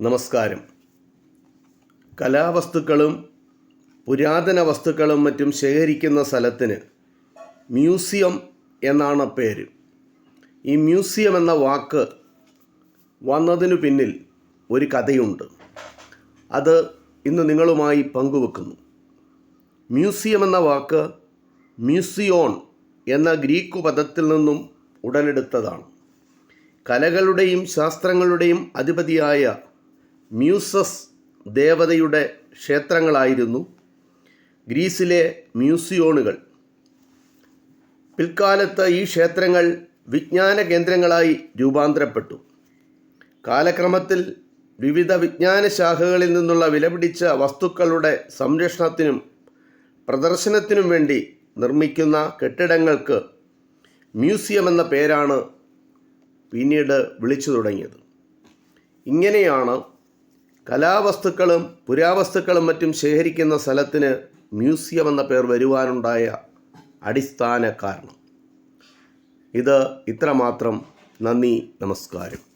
നമസ്കാരം. കലാവസ്തുക്കളും പുരാതന വസ്തുക്കളും മറ്റും ശേഖരിക്കുന്ന സ്ഥലത്തിന് മ്യൂസിയം എന്നാണ് പേര്. ഈ മ്യൂസിയം എന്ന വാക്ക് വന്നതിനു പിന്നിൽ ഒരു കഥയുണ്ട്. അത് ഇന്ന് നിങ്ങളുമായി പങ്കുവെക്കുന്നു. മ്യൂസിയം എന്ന വാക്ക് മ്യൂസിയോൺ എന്ന ഗ്രീക്ക് പദത്തിൽ നിന്നും ഉടലെടുത്തതാണ്. കലകളുടെയും ശാസ്ത്രങ്ങളുടെയും അധിപതിയായ മ്യൂസസ് ദേവതയുടെ ക്ഷേത്രങ്ങളായിരുന്നു ഗ്രീസിലെ മ്യൂസിയോണുകൾ. പിൽക്കാലത്ത് ഈ ക്ഷേത്രങ്ങൾ വിജ്ഞാന കേന്ദ്രങ്ങളായി രൂപാന്തരപ്പെട്ടു. കാലക്രമത്തിൽ വിവിധ വിജ്ഞാന ശാഖകളിൽ നിന്നുള്ള വിലപിടിച്ച വസ്തുക്കളുടെ സംരക്ഷണത്തിനും പ്രദർശനത്തിനും വേണ്ടി നിർമ്മിക്കുന്ന കെട്ടിടങ്ങൾക്ക് മ്യൂസിയം എന്ന പേരാണ് പിന്നീട് വിളിച്ചു തുടങ്ങിയത്. ഇങ്ങനെയാണ് കലാവസ്തുക്കളും പുരാവസ്തുക്കളും മറ്റും ശേഖരിക്കുന്ന സ്ഥലത്തിന് മ്യൂസിയം എന്ന പേർ വരുവാനുണ്ടായ അടിസ്ഥാന കാരണം. ഇത് ഇത്രമാത്രം. നന്ദി നമസ്കാരം.